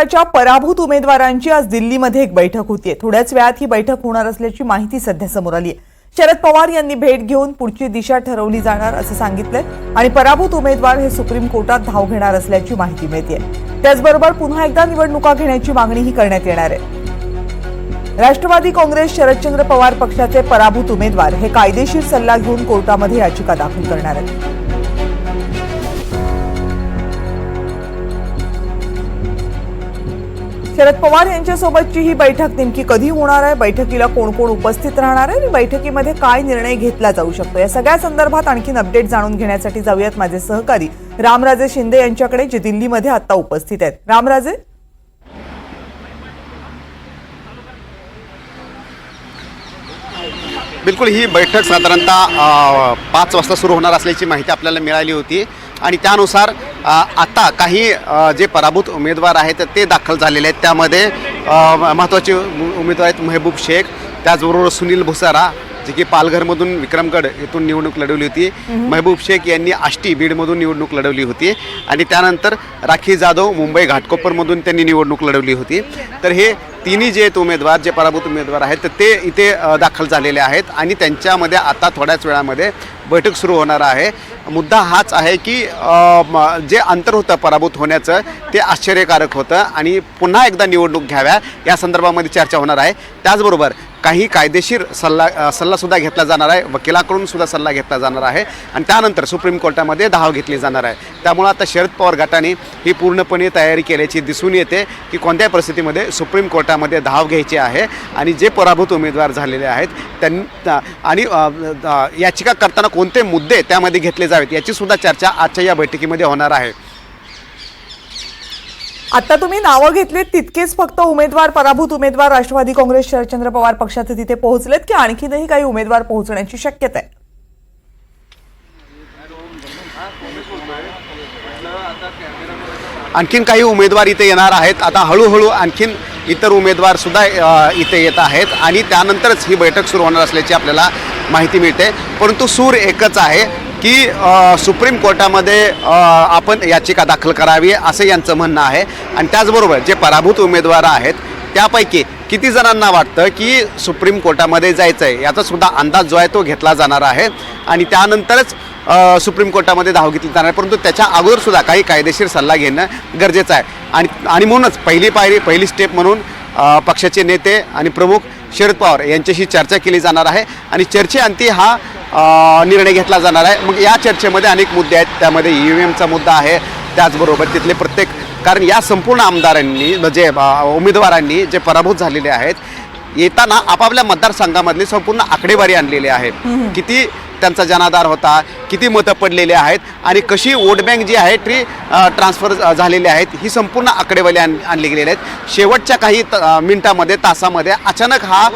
गटाच्या पराभूत उमेदवारांची आज दिल्लीमध्ये एक बैठक होतीये. थोड्याच वेळात ही बैठक होणार असल्याची माहिती सध्या समोर आली आहे शरद पवार यांनी भेट घेऊन पुढची दिशा ठरवली जाणार असं सांगितलंय आणि पराभूत उमेदवार हे सुप्रीम कोर्टात धाव घेणार असल्याची माहिती मिळते त्याचबरोबर पुन्हा एकदा निवडणुका घेण्याची मागणीही करण्यात येणार आहे. राष्ट्रवादी काँग्रेस शरदचंद्र पवार पक्षाचे पराभूत उमेदवार हे कायदेशीर सल्ला घेऊन कोर्टामध्ये याचिका दाखल करणार आहेत. शरद पवार यांच्यासोबतची ही बैठक नेमकी कधी होणार आहे? बैठकीला कोण कोण उपस्थित राहणार आहे? आणि बैठकीमध्ये काय निर्णय घेतला जाऊ शकतो? या सगळ्या संदर्भात आणखीन अपडेट जाणून घेण्यासाठी जाऊयात माझे सहकारी रामराजे शिंदे यांच्याकडे जे दिल्लीमध्ये आता उपस्थित आहेत. रामराजे? बिलकुल ही बैठक साधारणतः पाच वाजता सुरू होणार असल्याची माहिती आपल्याला मिळाली होती. आणि त्यानुसार आता काही जे पराभूत उमेदवार आहेत ते दाखल झालेले आहेत. त्यामध्ये महत्त्वाचे उमेदवार आहेत मेहबूब शेख त्याचबरोबर सुनील भुसारा जे की पालघरमधून विक्रमगड येथून निवडणूक लढवली होती. महबूब शेख यांनी आष्टी बीडमधून निवडणूक लढवली होती. आणि त्यानंतर राखी जाधव मुंबई घाटकोपरमधून त्यांनी निवडणूक लढवली होती. तर हे तिन्ही जे उमेदवार जे पराभूत उमेदवार आहेत ते इथे दाखल झालेले आहेत. आणि त्यांच्यामध्ये आता थोड्याच वेळामध्ये बैठक सुरू होणार आहे. मुद्दा हाच आहे की म- जे अंतर होतं पराभूत होण्याचं ते आश्चर्यकारक होतं आणि पुन्हा एकदा निवडणूक घ्याव्या या संदर्भामध्ये चर्चा होणार आहे. त्याचबरोबर काही कायदेशीर सल्ला सल्लासुद्धा घेतला जाणार आहे. वकिलाकडून सुद्धा सल्ला घेतला जाणार आहे. आणि त्यानंतर सुप्रीम कोर्टामध्ये धाव घेतली जाणार आहे. त्यामुळं आता शरद पवार गटाने ही पूर्णपणे तयारी केल्याची दिसून येते की कोणत्याही परिस्थितीमध्ये सुप्रीम कोर्टामध्ये धाव घ्यायची आहे आणि जे पराभूत उमेदवार झालेले आहेत त्यां आणि याचिका करताना कोणते मुद्दे त्यामध्ये घेतले जावेत याची सुद्धा चर्चा आजच्या या बैठकीमध्ये होणार आहे. आता तुम्ही नावं घेतलीत तितकेच फक्त उमेदवार पराभूत उमेदवार राष्ट्रवादी काँग्रेस शरदचंद्र पवार पक्षाचे तिथे पोहोचलेत की आणखीनही काही उमेदवार पोहोचण्याची शक्यता आहे? आणखीन काही उमेदवार इथे येणार आहेत. आता हळूहळू आणखीन इतर उमेदवार सुद्धा इथे येत आहेत आणि त्यानंतरच ही बैठक सुरू होणार असल्याची आपल्याला माहिती मिळते. परंतु सूर एकच आहे की सुप्रीम कोर्टामध्ये आपण याचिका दाखल करावी असं यांचं म्हणणं आहे. आणि त्याचबरोबर जे पराभूत उमेदवार आहेत त्यापैकी किती जणांना वाटतं की सुप्रीम कोर्टामध्ये जायचं आहे याचा सुद्धा अंदाज जो आहे तो घेतला जाणार आहे. आणि त्यानंतरच सुप्रीम कोर्टामध्ये धाव घेतली जाणार आहे. परंतु त्याच्या अगोदरसुद्धा काही कायदेशीर सल्ला घेणं गरजेचं आहे. आणि आणि म्हणूनच पहिली पायरी पहिली स्टेप म्हणून पक्षाचे नेते आणि प्रमुख शरद पवार यांच्याशी चर्चा केली जाणार आहे. आणि चर्चेअंती हा निर्णय घेतला जाणार आहे. मग या चर्चेमध्ये अनेक मुद्दे आहेत. त्यामध्ये ई व्ही एमचा मुद्दा आहे. त्याचबरोबर तिथले प्रत्येक कारण या संपूर्ण आमदारांनी म्हणजे उमेदवारांनी जे पराभूत झालेले आहेत येताना आपापल्या मतदारसंघामधली संपूर्ण आकडेवारी आणलेली आहे. किती त्यांचा जनाधार होता किती मतं पडलेली आहेत आणि कशी वोट बँक जी आहे ती ट्रान्सफर झालेली आहेत ही संपूर्ण आकडेवारी आण आणली गेलेली आहेत. शेवटच्या काही मिनिटामध्ये तासामध्ये अचानक हा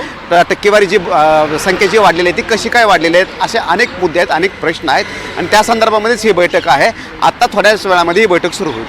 टक्केवारी जी संख्या जी वाढलेली आहे ती कशी काय वाढलेली आहेत असे अनेक मुद्दे आहेत अनेक प्रश्न आहेत. आणि त्या संदर्भामध्येच ही बैठक आहे. आत्ता थोड्याच वेळामध्ये ही बैठक सुरू होईल.